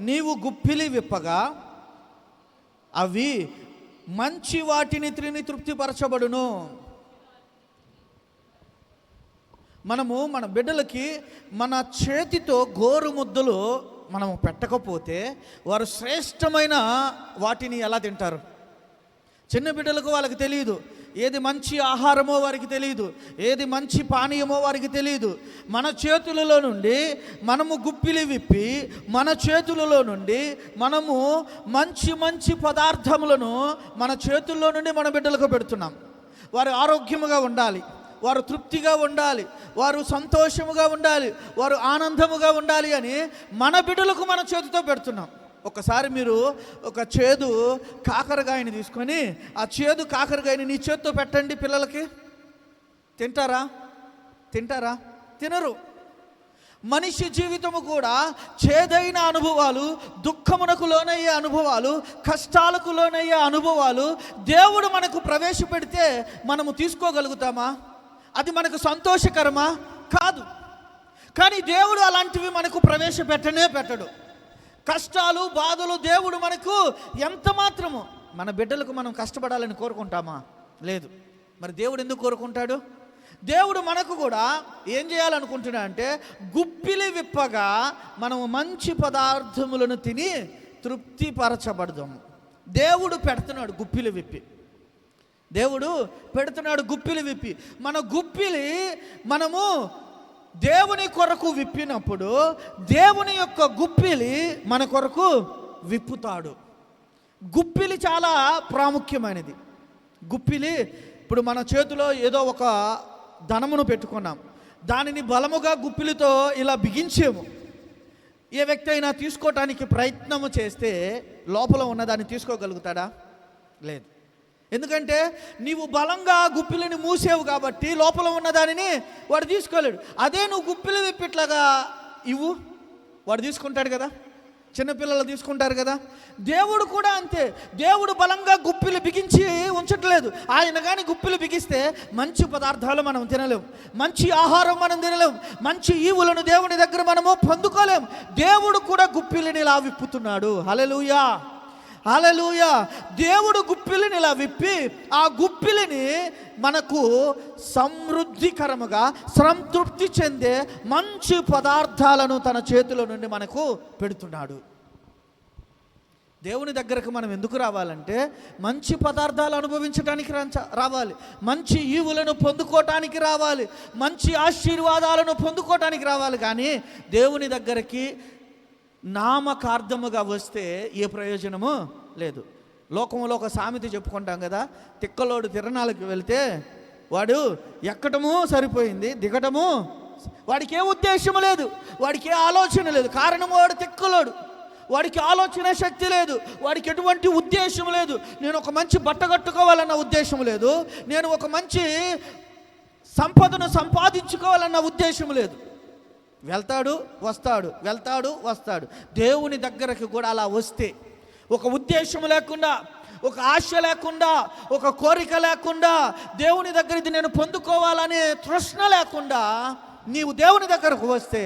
నీవు గుప్పిలి విప్పగా అవి మంచి వాటిని త్రిని తృప్తిపరచబడును. మనము మన బిడ్డలకి మన చేతితో గోరు ముద్దలు మనము పెట్టకపోతే వారు శ్రేష్టమైన వాటిని ఎలా తింటారు? చిన్న బిడ్డలకు వాళ్ళకి తెలియదు. ఏది మంచి ఆహారమో వారికి తెలియదు ఏది మంచి పానీయమో వారికి తెలియదు మన చేతులలో నుండి మనము గుప్పిలి విప్పి మన చేతులలో నుండి మనము మంచి మంచి పదార్థములను మన చేతుల్లో నుండి మన బిడ్డలకు పెడుతున్నాం. వారు ఆరోగ్యముగా ఉండాలి వారు తృప్తిగా ఉండాలి వారు సంతోషముగా ఉండాలి వారు ఆనందముగా ఉండాలి అని మన బిడ్డలకు మన చేతితో పెడుతున్నాం. ఒకసారి మీరు ఒక చేదు కాకరకాయని తీసుకొని ఆ చేదు కాకరకాయని నీ చేత్తో పెట్టండి పిల్లలకి. తింటారా? తింటారా? తినరు. మనిషి జీవితము కూడా చేదైన అనుభవాలు దుఃఖమునకు లోనయ్యే అనుభవాలు కష్టాలకు లోనయ్యే అనుభవాలు దేవుడు మనకు ప్రవేశపెడితే మనము తీసుకోగలుగుతామా? అది మనకు సంతోషకరమా? కాదు. కానీ దేవుడు అలాంటివి మనకు ప్రవేశపెట్టనే పెట్టడు. కష్టాలు బాధలు దేవుడు మనకు ఎంత మాత్రము మన బిడ్డలకు మనం కష్టపడాలని కోరుకుంటామా? లేదు. మరి దేవుడు ఎందుకు కోరుకుంటాడు? దేవుడు మనకు కూడా ఏం చేయాలనుకుంటున్నా అంటే గుప్పిలి విప్పగా మనము మంచి పదార్థములను తిని తృప్తిపరచబడదాము. దేవుడు పెడుతున్నాడు గుప్పిలి విప్పి. దేవుడు పెడుతున్నాడు గుప్పిలి విప్పి. మన గుప్పిలి మనము దేవుని కొరకు విప్పినప్పుడు దేవుని యొక్క గుప్పిలి మన కొరకు విప్పుతాడు. గుప్పిలి చాలా ప్రాముఖ్యమైనది. గుప్పిలి ఇప్పుడు మన చేతిలో ఏదో ఒక ధనమును పెట్టుకున్నాం. దానిని బలముగా గుప్పిలితో ఇలా బిగించేము. ఏ వ్యక్తి అయినా తీసుకోవటానికి ప్రయత్నము చేస్తే లోపల ఉన్నదాన్ని తీసుకోగలుగుతాడా? లేదు. ఎందుకంటే నీవు బలంగా గుప్పిలని మూసేవు కాబట్టి లోపల ఉన్న దానిని వాడు తీసుకోలేడు. అదే నువ్వు గుప్పిలు విప్పిట్లాగా ఇవ్వు. వాడు తీసుకుంటాడు కదా. చిన్నపిల్లలు తీసుకుంటారు కదా. దేవుడు కూడా అంతే. దేవుడు బలంగా గుప్పిలు బిగించి ఉంచట్లేదు. ఆయన కానీ గుప్పిలు బిగిస్తే మంచి పదార్థాలు మనం తినలేము మంచి ఆహారం మనం తినలేము మంచి ఈవులను దేవుని దగ్గర మనము పొందుకోలేము దేవుడు కూడా గుప్పిలిని ఇలా విప్పుతున్నాడు అలలుయ దేవుడు గుప్పిలిని ఇలా విప్పి ఆ గుప్పిలిని మనకు సమృద్ధికరముగా సంతృప్తి చెందే మంచి పదార్థాలను తన చేతిలో నుండి మనకు పెడుతున్నాడు. దేవుని దగ్గరకు మనం ఎందుకు రావాలంటే మంచి పదార్థాలు అనుభవించడానికి రావాలి. మంచి ఈవులను పొందుకోవటానికి రావాలి. మంచి ఆశీర్వాదాలను పొందుకోవటానికి రావాలి. కానీ దేవుని దగ్గరికి నామకార్థముగా వస్తే ఏ ప్రయోజనము లేదు. లోకంలో ఒక సామెత చెప్పుకుంటాం కదా తిక్కలోడు తిరణాలకు వెళ్తే వాడు ఎక్కటము సరిపోయింది దిగటము వాడికి ఏ ఉద్దేశం లేదు వాడికి ఏ ఆలోచన లేదు. కారణం వాడు తిక్కలోడు. వాడికి ఆలోచన శక్తి లేదు వాడికి ఎటువంటి ఉద్దేశం లేదు. నేను ఒక మంచి బట్ట కట్టుకోవాలన్న ఉద్దేశం లేదు నేను ఒక మంచి సంపదను సంపాదించుకోవాలన్న ఉద్దేశం లేదు. వెళ్తాడు వస్తాడు వెళ్తాడు వస్తాడు. దేవుని దగ్గరకు కూడా అలా వస్తే ఒక ఉద్దేశం లేకుండా ఒక ఆశ లేకుండా ఒక కోరిక లేకుండా దేవుని దగ్గర ఇది నేను పొందుకోవాలనే తృష్ణ లేకుండా నీవు దేవుని దగ్గరకు వస్తే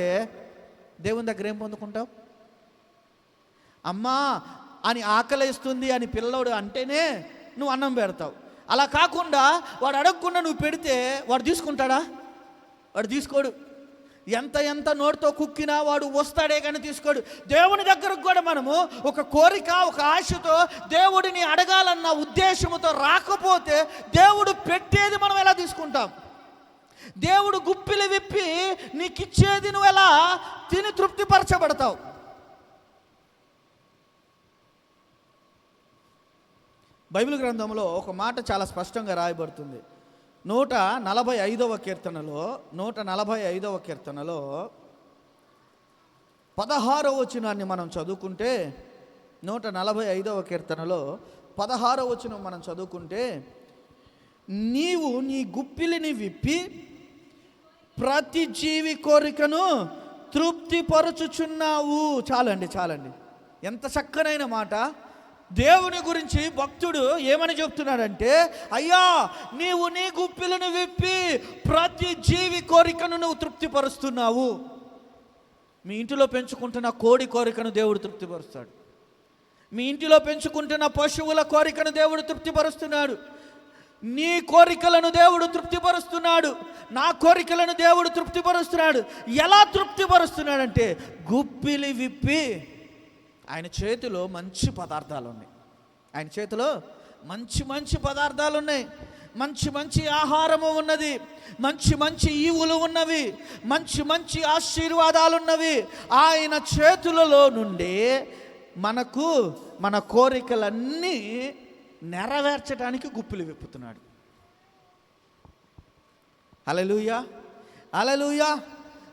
దేవుని దగ్గర ఏం పొందుకుంటావు? అమ్మా అని ఆకలిస్తుంది అని పిల్లోడు అంటేనే నువ్వు అన్నం పెడతావు. అలా కాకుండా వాడు అడగకుండా నువ్వు పెడితే వాడు తీసుకుంటాడా? వాడు తీసుకోడు. ఎంత ఎంత నోటితో కుక్కినా వాడు వస్తాడే కానీ తీసుకోడు. దేవుని దగ్గరకు కూడా మనము ఒక కోరిక ఒక ఆశతో దేవుడిని అడగాలన్న ఉద్దేశంతో రాకపోతే దేవుడు పెట్టేది మనం ఎలా తీసుకుంటాం? దేవుడు గుప్పిలు విప్పి నీకు ఇచ్చేది నువ్వు ఎలా? తిని తృప్తిపరచబడతావు. బైబిల్ గ్రంథంలో ఒక మాట చాలా స్పష్టంగా రాయబడుతుంది. నూట నలభై ఐదవ కీర్తనలో నూట నలభై ఐదవ కీర్తనలో పదహారవ వచనాన్ని మనం చదువుకుంటే నూట నలభై ఐదవ కీర్తనలో పదహారవ వచనం మనం చదువుకుంటే నీవు నీ గుప్పిలిని విప్పి ప్రతి జీవి కోరికను తృప్తిపరచుచున్నావు. చాలండి చాలండి. ఎంత చక్కనైన మాట. దేవుని గురించి భక్తుడు ఏమని చెప్తున్నాడంటే అయ్యా నీవు నీ గుప్పిలను విప్పి ప్రతి జీవి కోరికను నువ్వు తృప్తిపరుస్తున్నావు. మీ ఇంటిలో పెంచుకుంటున్న కోడి కోరికను దేవుడు తృప్తిపరుస్తాడు. మీ ఇంటిలో పెంచుకుంటున్న పశువుల కోరికను దేవుడు తృప్తిపరుస్తున్నాడు. నీ కోరికలను దేవుడు తృప్తిపరుస్తున్నాడు. నా కోరికలను దేవుడు తృప్తిపరుస్తున్నాడు. ఎలా తృప్తిపరుస్తున్నాడంటే గుప్పిలి విప్పి ఆయన చేతిలో మంచి పదార్థాలు ఉన్నాయి ఆయన చేతిలో మంచి మంచి పదార్థాలు ఉన్నాయి మంచి మంచి ఆహారము ఉన్నది. మంచి మంచి ఈవులు ఉన్నవి. మంచి మంచి ఆశీర్వాదాలు ఉన్నవి ఆయన చేతులలో నుండి మనకు మన కోరికలన్నీ నెరవేర్చడానికి గుప్పులు విప్పుతున్నాడు. అలలుయా అలలుయా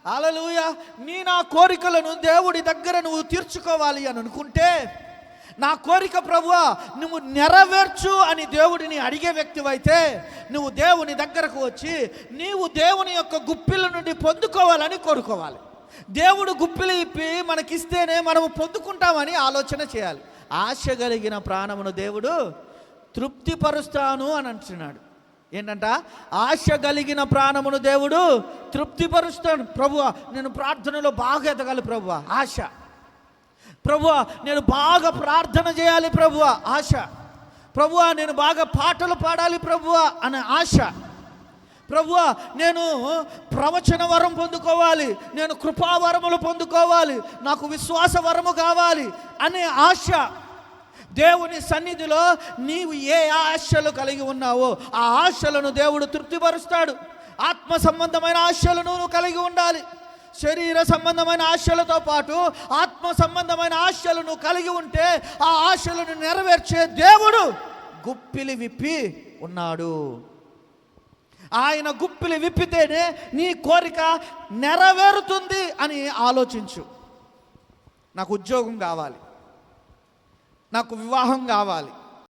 అలలుయ నీ నా కోరికలను దేవుడి దగ్గర నువ్వు తీర్చుకోవాలి అని అనుకుంటే నా కోరిక ప్రభువా నువ్వు నెరవేర్చు అని దేవుడిని అడిగే వ్యక్తివైతే నువ్వు దేవుని దగ్గరకు వచ్చి నీవు దేవుని యొక్క గుప్పిల నుండి పొందుకోవాలని కోరుకోవాలి. దేవుడు గుప్పిలు ఇప్పి మనకిస్తేనే మనము పొందుకుంటామని ఆలోచన చేయాలి. ఆశ కలిగిన ప్రాణమును దేవుడు తృప్తిపరుస్తాను అని అంటున్నాడు. ఏంటంట? ఆశ కలిగిన ప్రాణమును దేవుడు తృప్తిపరుస్తాడు. ప్రభువ నేను ప్రార్థనలో బాగా ఎదగాలి ప్రభువ. ఆశ. ప్రభువ నేను బాగా ప్రార్థన చేయాలి ప్రభువ. ఆశ. ప్రభువ నేను బాగా పాటలు పాడాలి ప్రభువ అనే ఆశ. ప్రభువ నేను ప్రవచన వరం పొందుకోవాలి. నేను కృపావరములు పొందుకోవాలి. నాకు విశ్వాస వరము కావాలి అనే ఆశ. దేవుని సన్నిధిలో నీవు ఏ ఆశలు కలిగి ఉన్నావో ఆ ఆశలను దేవుడు తృప్తిపరుస్తాడు. ఆత్మ సంబంధమైన ఆశలను నువ్వు కలిగి ఉండాలి. శరీర సంబంధమైన ఆశలతో పాటు ఆత్మ సంబంధమైన ఆశలను కలిగి ఉంటే ఆ ఆశలను నెరవేర్చే దేవుడు గుప్పిలి విప్పి ఉన్నాడు. ఆయన గుప్పిలి విప్పితేనే నీ కోరిక నెరవేరుతుంది అని ఆలోచించు. నాకు ఉద్యోగం కావాలి. నాకు వివాహం కావాలి.